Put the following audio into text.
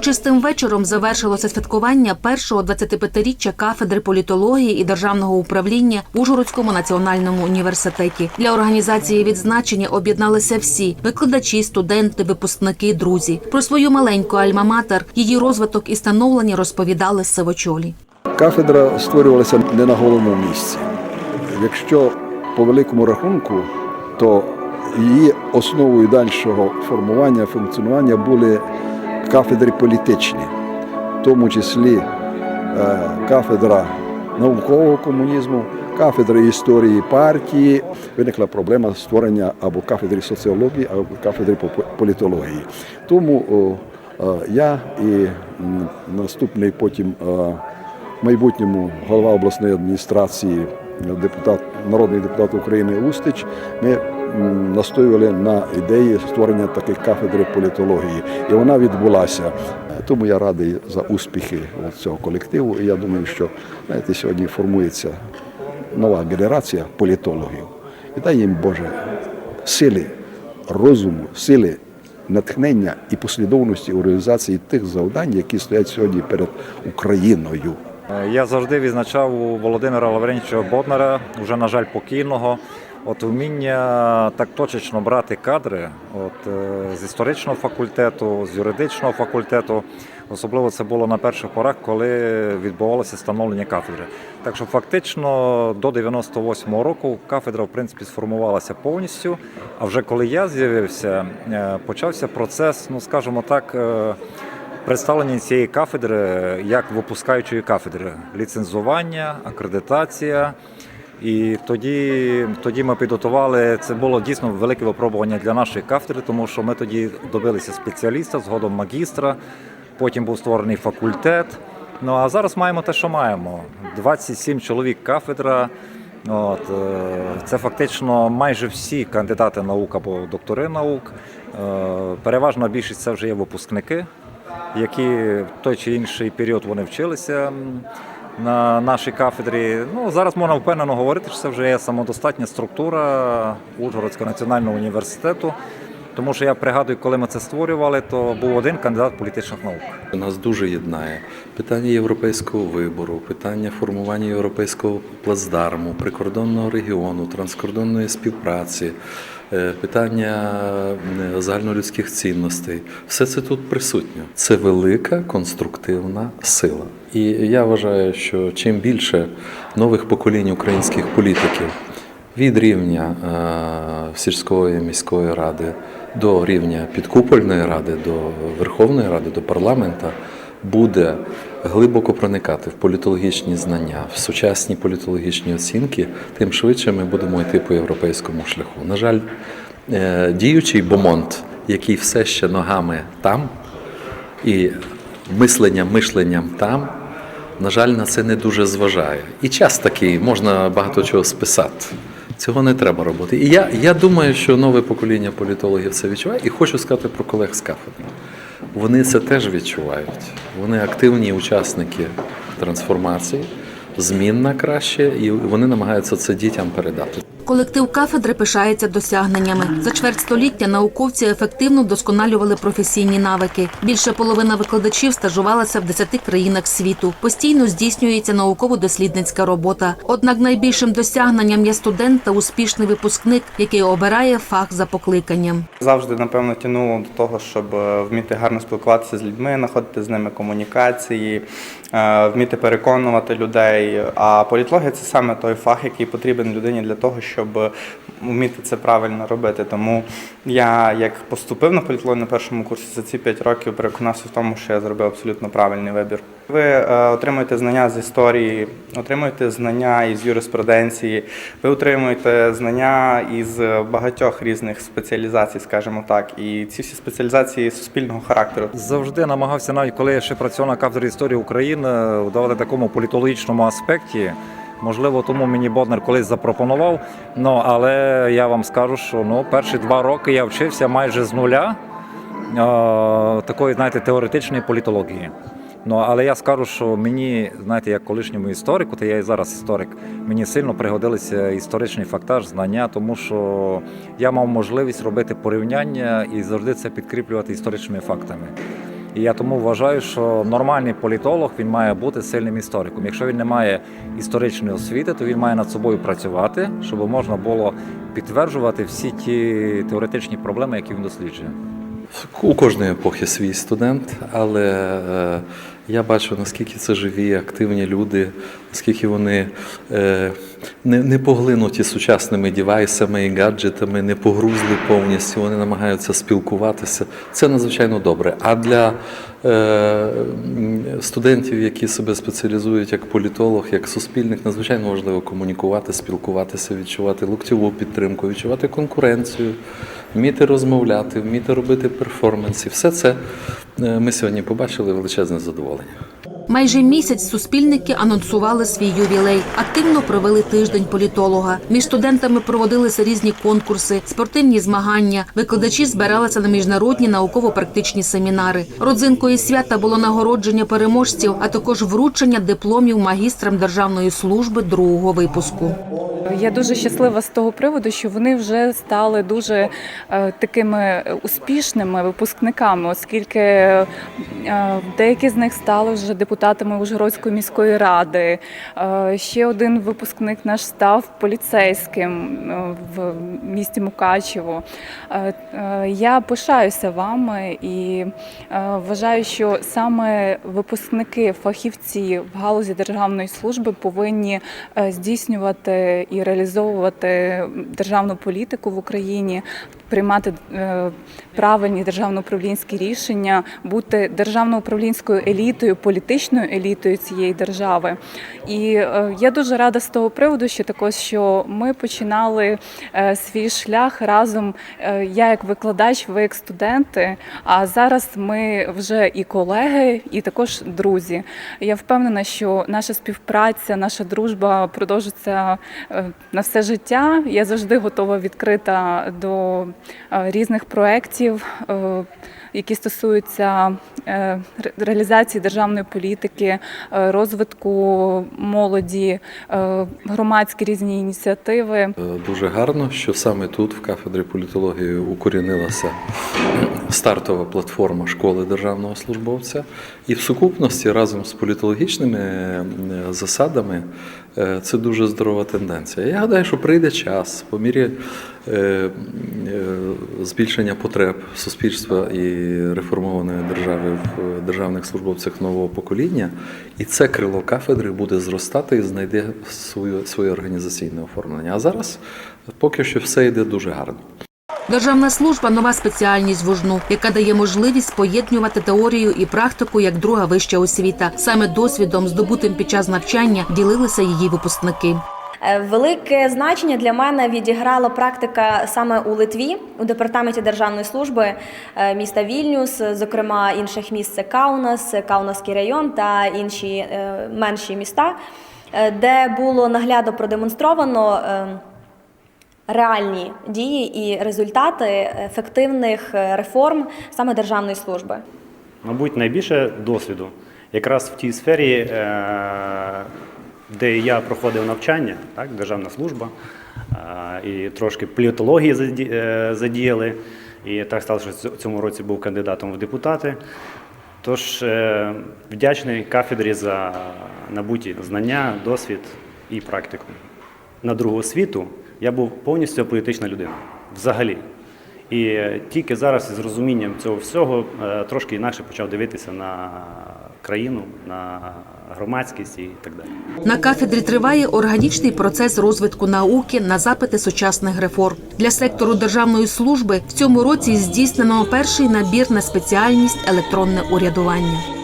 Урочистим вечором завершилося святкування першого 25-річчя кафедри політології і державного управління в Ужгородському національному університеті. Для організації відзначення об'єдналися всі викладачі, студенти, випускники, друзі. Про свою маленьку альма-матер, її розвиток і становлення розповідали сивочолі. Кафедра створювалася не на головному місці. Якщо по великому рахунку, то її основою дальшого формування, функціонування були кафедри політичні, в тому числі е, кафедра наукового комунізму, кафедра історії партії. Виникла проблема створення або кафедри соціології, або кафедри політології. Тому е, я і наступний потім е, в майбутньому голова обласної адміністрації, депутат, народний депутат України Устич, ми настоювали на ідеї створення таких кафедр політології. І вона відбулася. Тому я радий за успіхи цього колективу. І я думаю, що знаєте, сьогодні формується нова генерація політологів. І дай їм Боже сили, розуму, сили натхнення і послідовності у реалізації тих завдань, які стоять сьогодні перед Україною. Я завжди відзначав у Володимира Лаврентьовича Боднара, вже, на жаль, покійного, от вміння так точечно брати кадри от, е, з історичного факультету, з юридичного факультету. Особливо це було на перших порах, коли відбувалося становлення кафедри. Так що фактично до 98-го року кафедра в принципі сформувалася повністю. А вже коли я з'явився, е, почався процес, ну скажімо так. е, Представлення цієї кафедри як випускаючої кафедри, ліцензування, акредитація. І тоді, тоді ми підготували. Це було дійсно велике випробування для нашої кафедри, тому що ми тоді добилися спеціаліста, згодом магістра. Потім був створений факультет. Ну а зараз маємо те, що маємо: 27 чоловік кафедра. От, е, це фактично майже всі кандидати наук або доктори наук. Е, Переважна більшість це вже є випускники які в той чи інший період вони вчилися на нашій кафедрі. Ну, зараз можна впевнено говорити, що це вже є самодостатня структура Ужгородського національного університету. Тому що я пригадую, коли ми це створювали, то був один кандидат політичних наук. Нас дуже єднає питання європейського вибору, питання формування європейського плацдарму, прикордонного регіону, транскордонної співпраці, е, питання е, загальнолюдських цінностей. Все це тут присутньо. Це велика конструктивна сила. І я вважаю, що чим більше нових поколінь українських політиків від рівня е, сільської міської ради до рівня підкупольної ради, до Верховної Ради, до парламента буде глибоко проникати в політологічні знання, в сучасні політологічні оцінки, тим швидше ми будемо йти по європейському шляху. На жаль, е, діючий бомонд, який все ще ногами там, і мисленням, мишленням там, на жаль, на це не дуже зважає. І час такий, можна багато чого списати. Цього не треба робити. І я, я думаю, що нове покоління політологів це відчуває, і хочу сказати про колег з кафедри. Вони це теж відчувають. Вони активні учасники трансформації, змін на краще, і вони намагаються це дітям передати. Колектив кафедри пишається досягненнями. За чверть століття науковці ефективно вдосконалювали професійні навики. Більше половина викладачів стажувалася в 10 країнах світу. Постійно здійснюється науково-дослідницька робота. Однак найбільшим досягненням є студент та успішний випускник, який обирає фах за покликанням. Завжди, напевно, тянуло до того, щоб е, вміти гарно спілкуватися з людьми, знаходити з ними комунікації, вміти переконувати людей. А політологія це саме той фах, який потрібен людині для того, щоб вміти це правильно робити. Тому я, як поступив на політологію на першому курсі за ці 5 років, переконався в тому, що я зробив абсолютно правильний вибір. Ви е, отримуєте знання з історії, отримуєте знання із юриспруденції, ви отримуєте знання із багатьох різних спеціалізацій, скажімо так, і ці всі спеціалізації суспільного характеру. Завжди намагався, навіть коли я ще працював на кафедрі історії України, вдавати такому політологічному аспекті. Можливо, тому мені Боднер колись запропонував. Ну але я вам скажу, що ну перші два роки я вчився майже з нуля е, такої, знаєте, теоретичної політології. Ну але я скажу, що мені, знаєте, як колишньому історику, та я і зараз історик, мені сильно пригодилися історичний фактаж, знання, тому що я мав можливість робити порівняння і завжди це підкріплювати історичними фактами. І я тому вважаю, що нормальний політолог він має бути сильним істориком. Якщо він не має історичної освіти, то він має над собою працювати, щоб можна було підтверджувати всі ті теоретичні проблеми, які він досліджує. У кожної епохи свій студент, але е, я бачу, наскільки це живі, активні люди, наскільки вони е, не, не поглинуті сучасними дівайсами і гаджетами, не погрузли повністю, вони намагаються спілкуватися. Це надзвичайно добре. А для е, студентів, які себе спеціалізують як політолог, як суспільник, надзвичайно важливо комунікувати, спілкуватися, відчувати локтєву підтримку, відчувати конкуренцію, вміти розмовляти, вміти робити перформанси. Все це ми сьогодні побачили величезне задоволення. Майже місяць суспільники анонсували свій ювілей. Активно провели тиждень політолога. Між студентами проводилися різні конкурси, спортивні змагання. Викладачі збиралися на міжнародні науково-практичні семінари. Родзинкою свята було нагородження переможців, а також вручення дипломів магістрам державної служби другого випуску. Я дуже щаслива з того приводу, що вони вже стали дуже е, такими успішними випускниками, оскільки е, деякі з них стали вже депутатами Ужгородської міської ради. Е, ще один випускник наш став поліцейським в місті Мукачево. Я пишаюся вами і вважаю, що саме випускники, фахівці в галузі державної служби повинні здійснювати і реалізовувати державну політику в Україні, приймати е, правильні державно-управлінські рішення, бути державно-управлінською елітою, політичною елітою цієї держави. І е, я дуже рада з того приводу, що також що ми починали е, свій шлях разом. Я як викладач, ви як студенти. А зараз ми вже і колеги, і також друзі. Я впевнена, що наша співпраця, наша дружба продовжиться на все життя. Я завжди готова відкрита до різних проєктів, е, які стосуються е, реалізації державної політики, е, розвитку молоді, е, громадські різні ініціативи. Дуже гарно, що саме тут, в кафедрі політології, укорінилася стартова платформа школи державного службовця, і в сукупності разом з політологічними засадами це дуже здорова тенденція. Я гадаю, що прийде час по мірі збільшення потреб суспільства і реформованої держави в державних службовцях нового покоління, і це крило кафедри буде зростати і знайде свою, своє організаційне оформлення. А зараз поки що все йде дуже гарно. Державна служба нова спеціальність в УЖНУ, яка дає можливість поєднувати теорію і практику як друга вища освіта. Саме досвідом, здобутим під час навчання, ділилися її випускники. Е, Велике значення для мене відіграла практика саме у Литві у департаменті державної служби е, міста Вільнюс, зокрема інших міст це Каунас, Каунасський район та інші е, менші міста, де було наглядно продемонстровано реальні дії і результати ефективних реформ саме державної служби. Мабуть, найбільше досвіду якраз в тій сфері, де я проходив навчання, так, державна служба, і трошки політології е, задіяли. І так сталося, що в цьому році був кандидатом в депутати. Тож е, вдячний кафедрі за набуті знання, досвід і практику. На другу освіту я був повністю політична людина. Взагалі. І тільки зараз із розумінням цього всього е, трошки інакше почав дивитися на країну, на громадськість і так далі. На кафедрі триває органічний процес розвитку науки на запити сучасних реформ. Для сектору державної служби в цьому році здійснено перший набір на спеціальність електронне урядування.